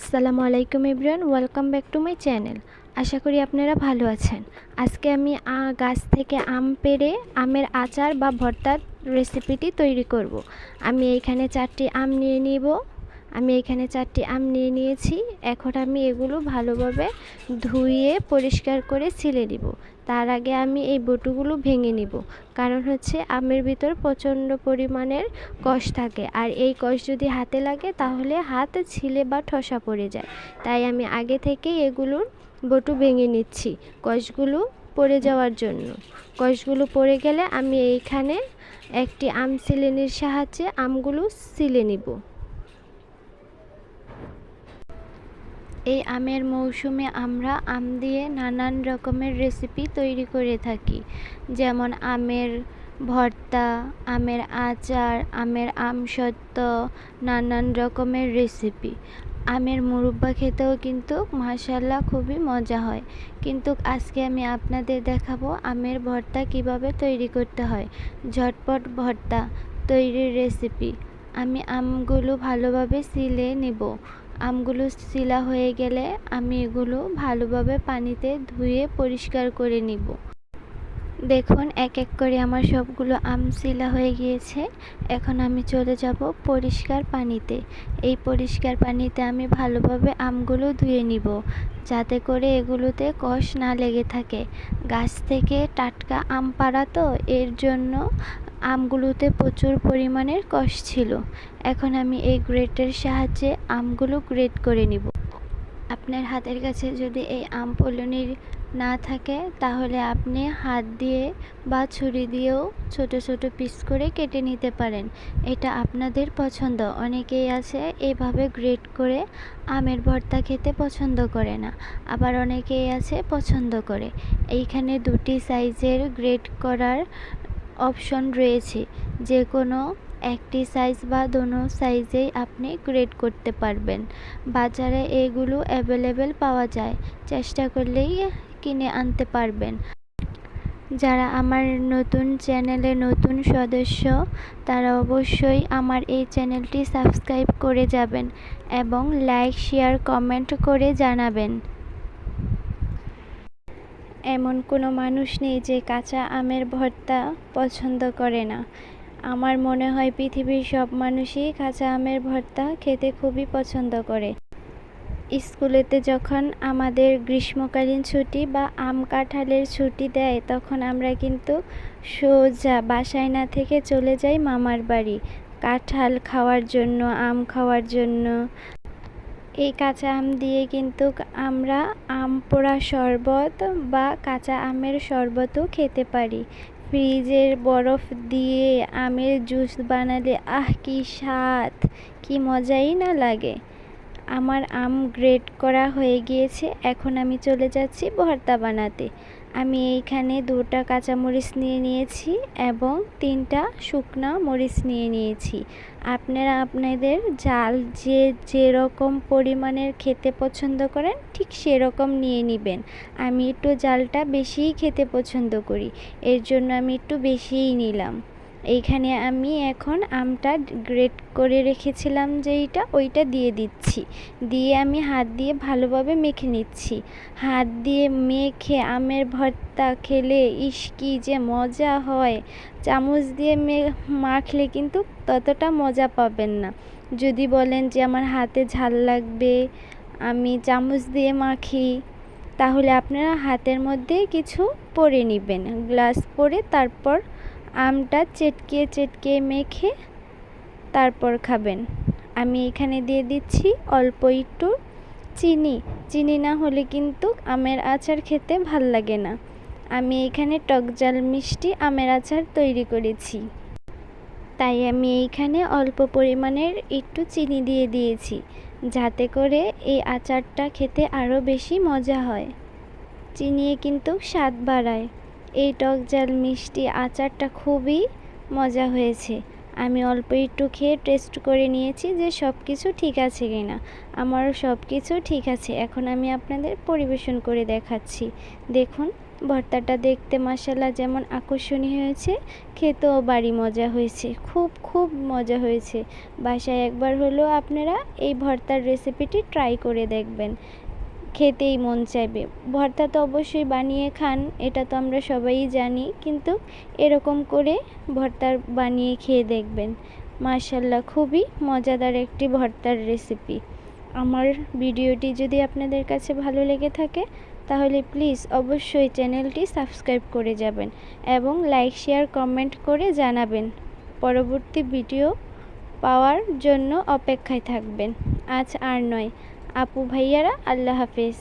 আসসালামু আলাইকুম everyone welcome back to my channel. আশা করি আপনারা ভালো আছেন। আজকে আমি গাছ থেকে আম পেড়ে আমের আচার বা ভর্তার রেসিপিটি তৈরি করব। আমি এইখানে চারটি আম নিয়ে নিব। আমি এখানে চারটি আম নিয়ে নিয়েছি। এখন আমি এগুলো ভালোভাবে ধুয়ে পরিষ্কার করে ছিলে নিব। তার আগে আমি এই বটুগুলো ভেঙে নিব। কারণ হচ্ছে আমের ভিতর প্রচণ্ড পরিমাণের কষ থাকে। আর এই কষ যদি হাতে লাগে তাহলে হাত ছিলে বা ঠসা পড়ে যায়। তাই আমি আগে থেকেই এগুলোর বটু ভেঙে নিচ্ছি কষগুলো পড়ে যাওয়ার জন্য। কষগুলো পড়ে গেলে আমি এইখানে একটি আম সিলেনির সাহায্যে আমগুলো সিলে নিব। এই আমের মৌসুমে আমরা আম দিয়ে নানান রকমের রেসিপি তৈরি করে থাকি। যেমন আমের ভর্তা, আমের আচার, আমের আমসত্ত্ব নানান রকমের রেসিপি আমের মুরব্বা খেতেও কিন্তু মাশাল্লাহ খুবই মজা হয়। কিন্তু আজকে আমি আপনাদের দেখাবো আমের ভর্তা কীভাবে তৈরি করতে হয়। ঝটপট ভর্তা তৈরির রেসিপি আমি আমগুলো ভালোভাবে সিলে নেব। আমগুলো শিলা হয়ে গেলে আমি এগুলো ভালোভাবে পানিতে ধুয়ে পরিষ্কার করে নিব। দেখুন, এক এক করে আমার সবগুলো আম শিলা হয়ে গিয়েছে। এখন আমি চলে যাব পরিষ্কার পানিতে। এই পরিষ্কার পানিতে আমি ভালোভাবে আমগুলো ধুয়ে নিব, যাতে করে এগুলোতে কষ না লেগে থাকে। গাছ থেকে টাটকা আম পাড়া তো, এর জন্য আমগুলোতে প্রচুর পরিমাণের কষ ছিল। এখন আমি এই গ্রেটের সাহায্যে আমগুলো গ্রেট করে নিব। আপনার হাতের কাছে যদি এই আম পলনির না থাকে, তাহলে আপনি হাত দিয়ে বা ছুরি দিয়েও ছোট ছোট পিস করে কেটে নিতে পারেন। এটা আপনাদের পছন্দ। অনেকেই আছে এভাবে গ্রেট করে আমের ভর্তা খেতে পছন্দ করে না, আবার অনেকেই আছে পছন্দ করে। এইখানে দুটি সাইজের গ্রেট করার অপশন রয়েছে। যে কোনো একটি সাইজ বা দোনো সাইজেই আপনি গ্রেড করতে পারবেন। বাজারে এগুলো অ্যাভেলেবেল পাওয়া যায়। চেষ্টা করলেই কিনে আনতে পারবেন। যারা আমার নতুন চ্যানেলে নতুন সদস্য, তারা অবশ্যই আমার এই চ্যানেলটি সাবস্ক্রাইব করে যাবেন এবং লাইক শেয়ার কমেন্ট করে জানাবেন। এমন কোনো মানুষ নেই যে কাঁচা আমের ভর্তা পছন্দ করে না। আমার মনে হয় পৃথিবীর সব মানুষই কাঁচা আমের ভর্তা খেতে খুবই পছন্দ করে। স্কুলেতে যখন আমাদের গ্রীষ্মকালীন ছুটি বা আম কাঁঠালের ছুটি দেয়, তখন আমরা কিন্তু সোজা বাসায় না থেকে চলে যাই মামার বাড়ি। কাঁঠাল খাওয়ার জন্য, আম খাওয়ার জন্য। এই কাঁচা আম দিয়ে কিন্তু আমরা আম পোড়া শরবত বা কাঁচা আমের শরবতও খেতে পারি। ফ্রিজের বরফ দিয়ে আমের জুস বানালে, আহ, কি স্বাদ! কি মজাই না লাগে। আমার আম গ্রেট করা হয়ে গিয়েছে, এখন আমি চলে যাচ্ছি ভর্তা বানাতে। আমি এইখানে দুটা কাঁচামরিচ নিয়ে নিয়েছি এবং তিনটা শুকনা মরিচ নিয়ে নিয়েছি। আপনারা আপনাদের জাল যে যেরকম পরিমাণের খেতে পছন্দ করেন, ঠিক সেরকম নিয়ে নেবেন। আমি একটু জালটা বেশিই খেতে পছন্দ করি, এর জন্য আমি একটু বেশিই নিলাম। এইখানে আমি এখন আমটা গ্রেট করে রেখেছিলাম যেইটা ওইটা দিয়ে দিচ্ছি। দিয়ে আমি হাত দিয়ে ভালোভাবে মেখে নিচ্ছি। হাত দিয়ে মেখে আমের ভর্তা খেলে ইস কি যে মজা হয়। চামচ দিয়ে মে, মাখলে কিন্তু ততটা মজা পাবেন না। যদি বলেন যে আমার হাতে ঝাল লাগবে, আমি চামচ দিয়ে মাখি, তাহলে আপনারা হাতের মধ্যে কিছু পরে নেবেন। গ্লাস পরে তারপর আমটা চেটকিয়ে চেটকিয়ে মেখে তারপর খাবেন। আমি এখানে দিয়ে দিচ্ছি অল্প একটু চিনি। চিনি না হলে কিন্তু আমের আচার খেতে ভালো লাগে না। আমি এখানে টক জাল মিষ্টি আমের আচার তৈরি করেছি। তাই আমি এইখানে অল্প পরিমাণের একটু চিনি দিয়ে দিয়েছি, যাতে করে এই আচারটা খেতে আরও বেশি মজা হয়। চিনিয়ে কিন্তু স্বাদ বাড়ায়। এই টক জাল মিষ্টি আচারটা খুবই মজা হয়েছে। আমি অল্প একটু খেয়ে টেস্ট করে নিয়েছি যে সব কিছু ঠিক আছে কি না আমারও সব কিছু ঠিক আছে। এখন আমি আপনাদের পরিবেশন করে দেখাচ্ছি। দেখুন, ভর্তাটা দেখতে মাসাল্লাহ যেমন আকর্ষণীয় হয়েছে, খেতেও বাড়ি মজা হয়েছে। খুব খুব মজা হয়েছে। বাসায় একবার হলেও আপনারা এই ভর্তার রেসিপিটি ট্রাই করে দেখবেন। খেতেই মন চাইবে। ভর্তা তো অবশ্যই বানিয়ে খান, এটা তো আমরা সবাই জানি, কিন্তু এরকম করে ভর্তার বানিয়ে খেয়ে দেখবেন। মাশাল্লাহ খুবই মজাদার একটি ভর্তার রেসিপি আমার ভিডিওটি যদি আপনাদের কাছে ভালো লেগে থাকে, তাহলে প্লিজ অবশ্যই চ্যানেলটি সাবস্ক্রাইব করে যাবেন এবং লাইক শেয়ার কমেন্ট করে জানাবেন। পরবর্তী ভিডিও পাওয়ার জন্য অপেক্ষায় থাকবেন। আজ আর নয়। আপু ভাইয়ারা আল্লাহ হাফেজ।